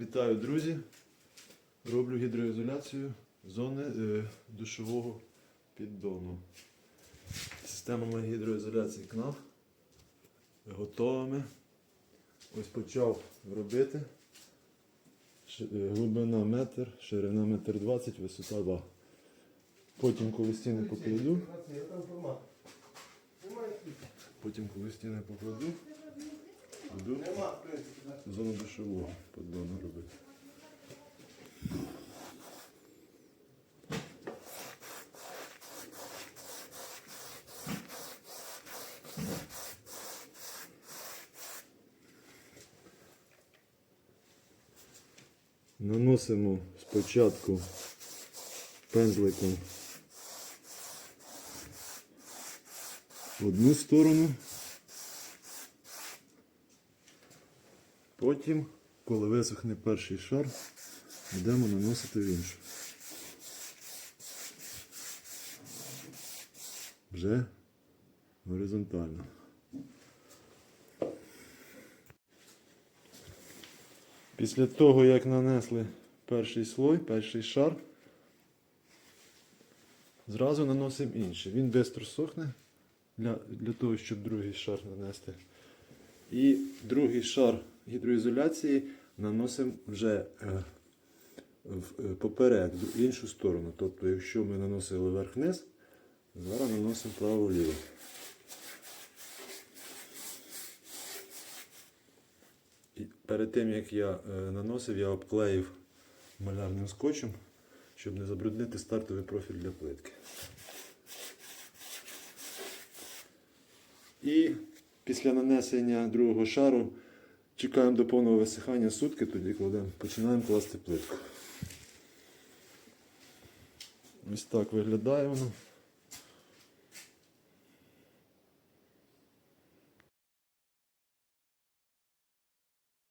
Вітаю, друзі! Роблю гідроізоляцію зони е, душового піддону. Системами гідроізоляції КНАФ готовими. Ось почав робити. Е, Глибина метр, ширина метр двадцять, висота 2. Потім, коли стіни покладу, потім, коли стіни покладу, буду зону душового піддону робити. Наносимо спочатку пензликом одну сторону. Потім, коли висохне перший шар, йдемо наносити в іншу. Вже горизонтально. Після того, як нанесли перший слой, перший шар, зразу наносимо інший. Він швидко сохне для, для того, щоб другий шар нанести. І другий шар гідроізоляції наносимо вже е, е, поперек, в іншу сторону. Тобто, якщо ми наносили вверх-вниз, зараз наносимо право-ліво. Перед тим як я е, наносив, я обклеїв малярним скотчем, щоб не забруднити стартовий профіль для плитки. І після нанесення другого шару чекаємо до повного висихання сутки, тоді кладемо, починаємо класти плитку. Ось так виглядає воно.